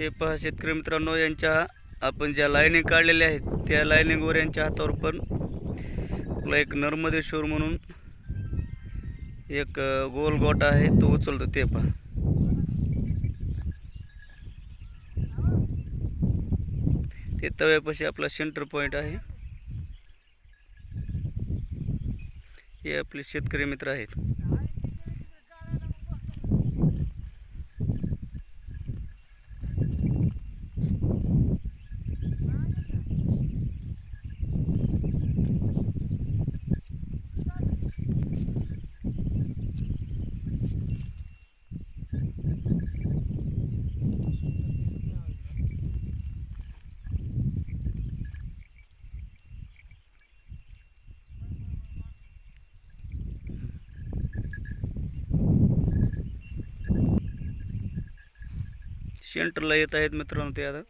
हे पहा शेतकरी मित्रांनो यांच्या आपण ज्या लायनिंग काढलेल्या आहेत त्या लायनिंगवर यांच्या हातावर पण आपला एक नर्मदेश्वर म्हणून एक गोल गोटा आहे तो उचलतो ते पहा. ते तव्यापाशी आपला सेंटर पॉईंट आहे. हे आपले शेतकरी मित्र आहेत. सेंटरला येत आहेत मित्रांनो ते आता.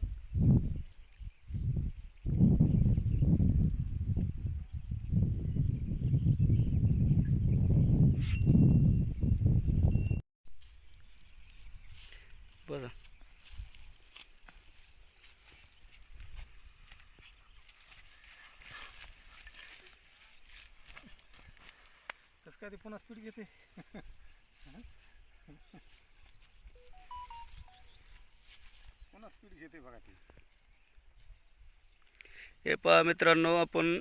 बघा कसं काय ते पुन्हा स्पीड घेते? पुन्हा स्पीड घेते बघा ती. हे पहा मित्रांनो आपण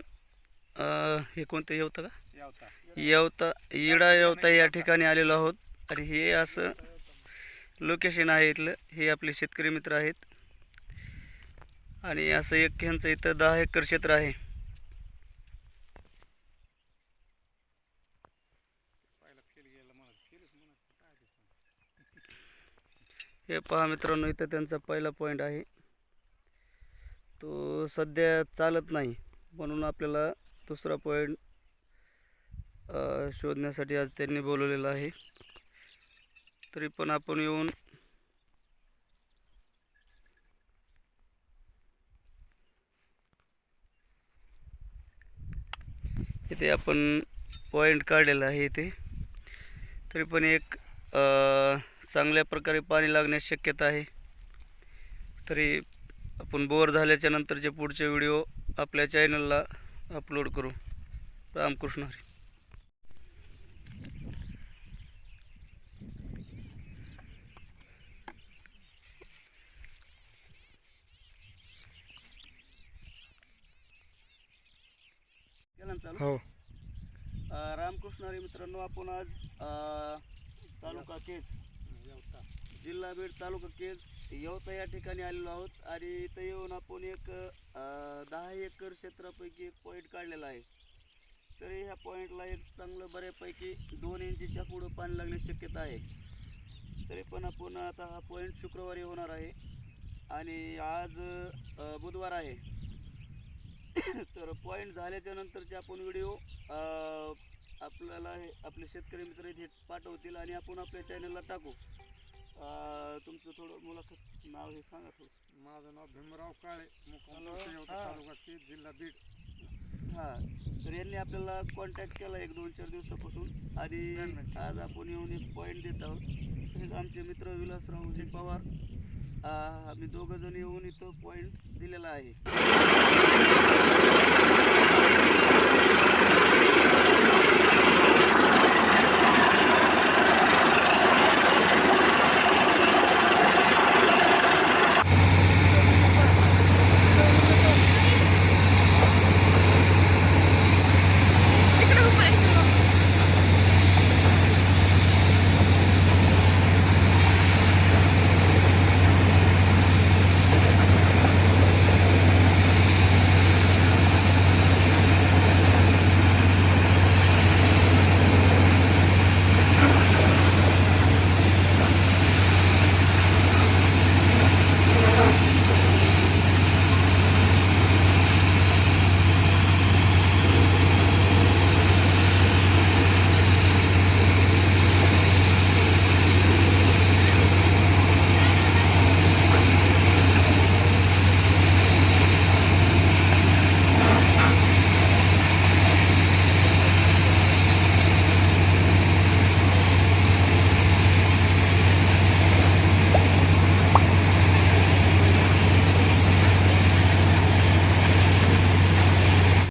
अं, हे कोणतं येवतं का? यावता. येवता इडा येवता या ठिकाणी आलेलो आहोत. आणि हे असं लोकेशन आहे इथलं. हे आपले शेतकरी मित्र आहेत. आणि असं एक ह्यांचं इथं दहा एकर क्षेत्र आहे. पहिला फेल गेला म्हणत फेलच म्हणत काय ते सांग. हे पहा मित्रांनो इथं त्यांचा पहिला पॉईंट आहे. तो सध्या चालत नाही. म्हणून आपल्याला दुसरा पॉईंट शोधण्यासाठी आज त्यांनी बोलवलेला आहे. तरी पण आपण येऊन इथे आपण पॉईंट काढलेला आहे इथे. तरी पण एक आ... चांगल्या प्रकारे पाणी लागण्यास शक्यता आहे. तरी आपण बोर झाल्याच्या नंतरचे पुढचे व्हिडिओ आपल्या चॅनलला अपलोड करू. रामकृष्ण हरी. हो. रामकृष्ण हरी मित्रांनो आपण आज तालुका केज जिल्हा बीड तालुका केज यवता या ठिकाणी आलेलो आहोत आणि इथं येऊन आपण एक दहा एकर क्षेत्रापैकी एक पॉईंट काढलेला आहे. तरी ह्या पॉईंटला एक चांगलं बऱ्यापैकी दोन इंचीच्या पुढं पाणी लागण्याची शक्यता आहे. तरी पण आपण आता हा पॉईंट शुक्रवारी होणार आहे आणि आज बुधवार आहे. तर पॉईंट झाल्याच्या नंतरचे आपण व्हिडिओ आपल्याला हे आपले शेतकरी मित्र इथे पाठवतील आणि आपण आपल्या चॅनलला टाकू. तुमचं थोडं मुलाखत नाव हे सांगा थोडं. माझं नाव भीमराव काळे मुक्काम हॅलो. हा. तालुका केज जिल्हा बीड. हां. तर यांनी आपल्याला कॉन्टॅक्ट केला एक दोन चार दिवसापासून. आणि. आज आपण येऊन एक पॉईंट देत आहोत. तसेच आमचे मित्र विलासरावजी पवार. आम्ही दोघं जण येऊन इथं पॉईंट दिलेला आहे.